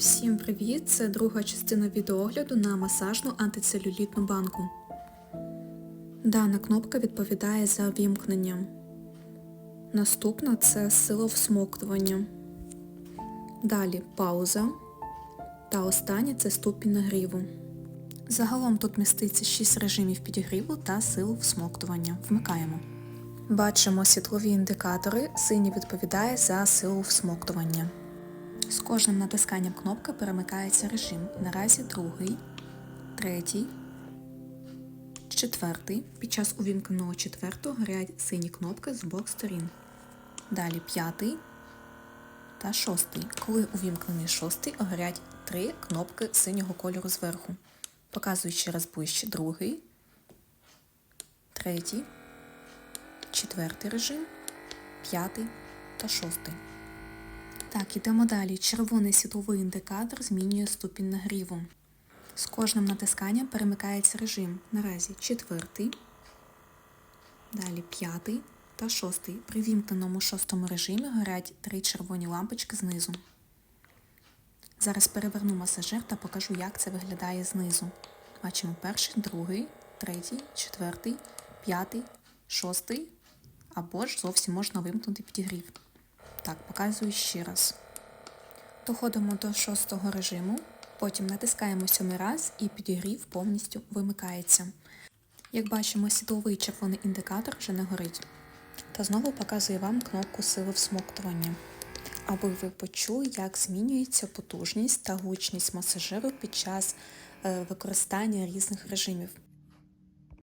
Всім привіт! Це друга частина відеогляду на масажну антицелюлітну банку. Дана кнопка відповідає за вімкнення. Наступна це сила всмоктування. Далі пауза. Та остання це ступінь нагріву. Загалом тут міститься 6 режимів підігріву та силу всмоктування. Вмикаємо. Бачимо світлові індикатори. Синій відповідає за силу всмоктування. З кожним натисканням кнопки перемикається режим. Наразі другий, третій, четвертий. Під час увімкненого четвертого горять сині кнопки з обох сторін. Далі п'ятий та шостий. Коли увімкнений шостий, горять три кнопки синього кольору зверху. Показую ще раз ближче другий, третій, четвертий режим, п'ятий та шостий. Так, ідемо далі. Червоний світловий індикатор змінює ступінь нагріву. З кожним натисканням перемикається режим. Наразі четвертий, далі п'ятий та шостий. При вімкненому шостому режимі горять три червоні лампочки знизу. Зараз переверну масажер та покажу, як це виглядає знизу. Бачимо перший, другий, третій, четвертий, п'ятий, шостий, або ж зовсім можна вимкнути підігрів. Так, показую ще раз. Доходимо до шостого режиму, потім натискаємо сьомий раз і підігрів повністю вимикається. Як бачимо, світловий червоний індикатор вже не горить. Та знову показую вам кнопку сили всмоктування, аби ви почули, як змінюється потужність та гучність масажиру під час е, використання різних режимів.